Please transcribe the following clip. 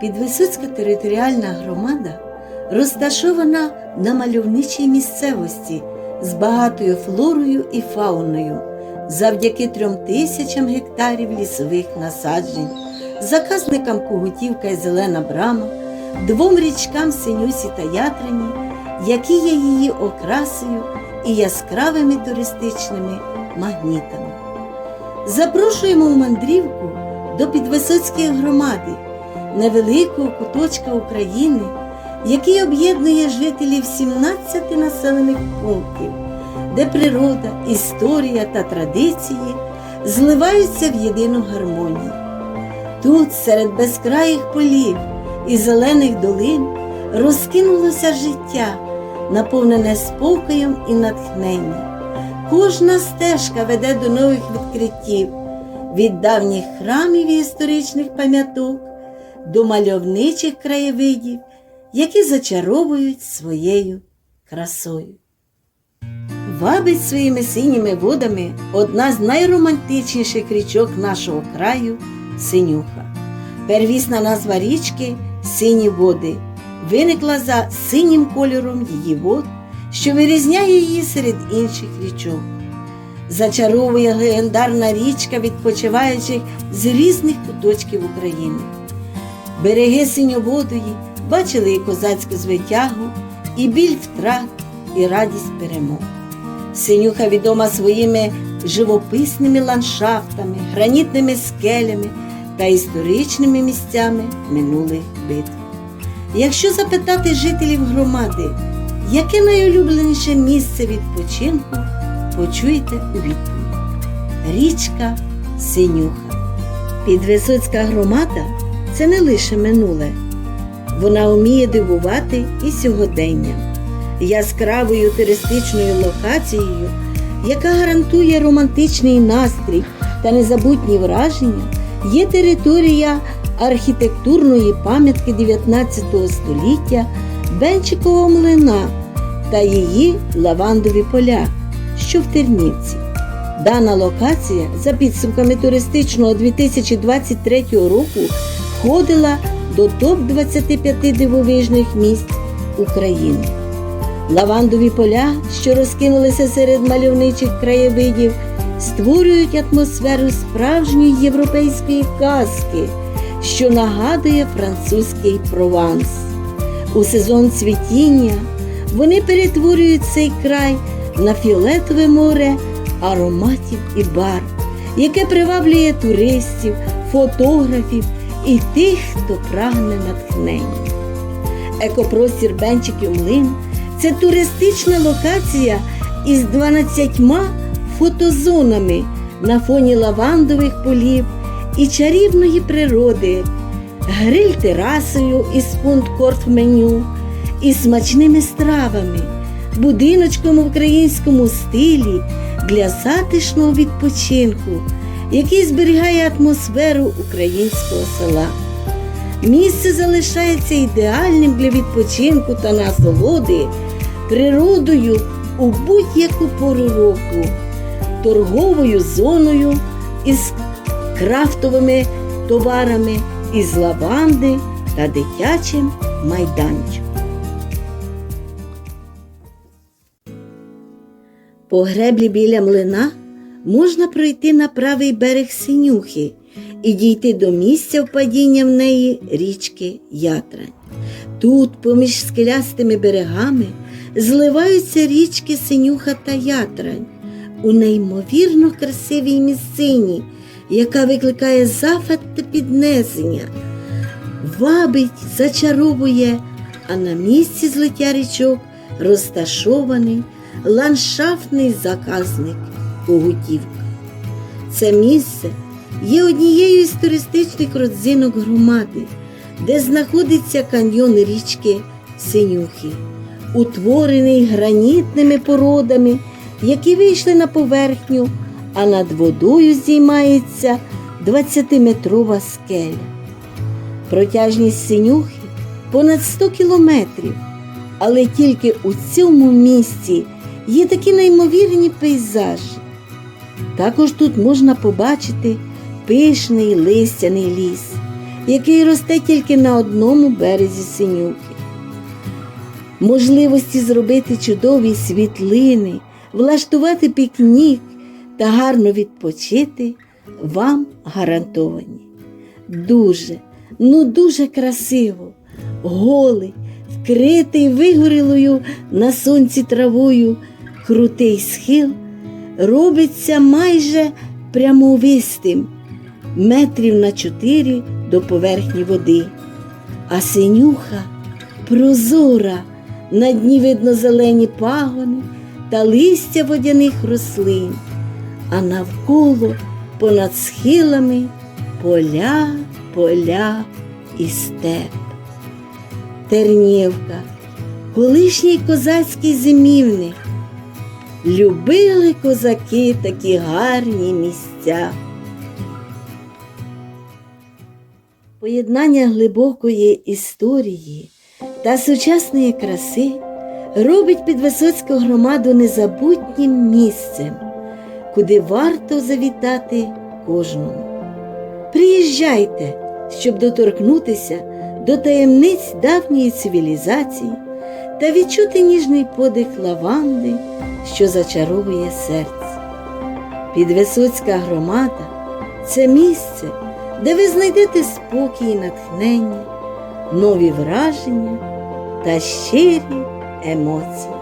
Підвисоцька територіальна громада розташована на мальовничій місцевості з багатою флорою і фауною, завдяки трьом тисячам гектарів лісових насаджень, заказникам Когутівка і Зелена Брама, двом річкам Синюсі та Ятрині, які є її окрасою і яскравими туристичними магнітами. Запрошуємо у мандрівку до Підвисоцької громади, невеликого куточка України, який об'єднує жителів 17 населених пунктів, де природа, історія та традиції зливаються в єдину гармонію. Тут, серед безкраїх полів і зелених долин, розкинулося життя, наповнене спокоєм і натхненням. Кожна стежка веде до нових відкриттів, від давніх храмів і історичних пам'яток до мальовничих краєвидів, які зачаровують своєю красою. Вабить своїми синіми водами одна з найромантичніших річок нашого краю Синюха. Первісна назва річки Сині води виникла за синім кольором її вод, що вирізняє її серед інших річок. Зачаровує легендарна річка відпочиваючих з різних куточків України. Береги синьоводої бачили і козацьку звитягу, і біль втрат, і радість перемог. Синюха відома своїми живописними ландшафтами, гранітними скелями та історичними місцями минулих битв. Якщо запитати жителів громади, яке найулюбленіше місце відпочинку, почуєте у відповідь Річка Синюха. Підвисоцька громада це не лише минуле, вона вміє дивувати і сьогоденням яскравою туристичною локацією, яка гарантує романтичний настрій та незабутні враження, є територія архітектурної пам'ятки 19 століття Бенчикового млина та її лавандові поля, що в Тернівці. Дана локація за підсумками туристичного 2023 року входила до топ-25 дивовижних місць України. Лавандові поля, що розкинулися серед мальовничих краєвидів, створюють атмосферу справжньої європейської казки, що нагадує французький прованс. У сезон цвітіння вони перетворюють цей край на фіолетове море ароматів і барв, яке приваблює туристів, фотографів і тих, хто прагне натхнення. Екопростір Бенчиків Млин це туристична локація із 12 фотозонами на фоні лавандових полів і чарівної природи, гриль терасою із фуд-корт меню, і смачними стравами, будиночком в українському стилі для затишного відпочинку, який зберігає атмосферу українського села. Місце залишається ідеальним для відпочинку та насолоди природою у будь-яку пору року, торговою зоною із крафтовими товарами із лаванди та дитячим майданчиком. По греблі біля млина можна пройти на правий берег Синюхи і дійти до місця впадіння в неї річки Ятрань. Тут, поміж скелястими берегами, зливаються річки Синюха та Ятрань у неймовірно красивій місцині, яка викликає зафат та піднесення, вабить, зачаровує, а на місці злиття річок розташований ландшафтний заказник Когутівка. Це місце є однією із туристичних родзинок громади, де знаходиться каньйон річки Синюхи, утворений гранітними породами, які вийшли на поверхню, а над водою здіймається 20-метрова скеля. Протяжність синюхи понад 100 кілометрів, але тільки у цьому місці є такі неймовірні пейзажі. Також тут можна побачити пишний листяний ліс, який росте тільки на одному березі синюхи. Можливості зробити чудові світлини, влаштувати пікнік та гарно відпочити вам гарантовані. Дуже, ну дуже красиво, голий, вкритий вигорілою на сонці травою, крутий схил робиться майже прямовистим, метрів на чотири до поверхні води, а синюха прозора, на дні видно зелені пагони та листя водяних рослин, а навколо понад схилами поля, поля і степ. Тернівка, колишній козацький зимівник. Любили козаки такі гарні місця. Поєднання глибокої історії та сучасної краси робить Підвисоцьку громаду незабутнім місцем, куди варто завітати кожному. Приїжджайте, щоб доторкнутися до таємниць давньої цивілізації та відчути ніжний подих лаванди, що зачаровує серце. Підвисоцька громада це місце, де ви знайдете спокій і натхнення, нові враження та щирі емоції.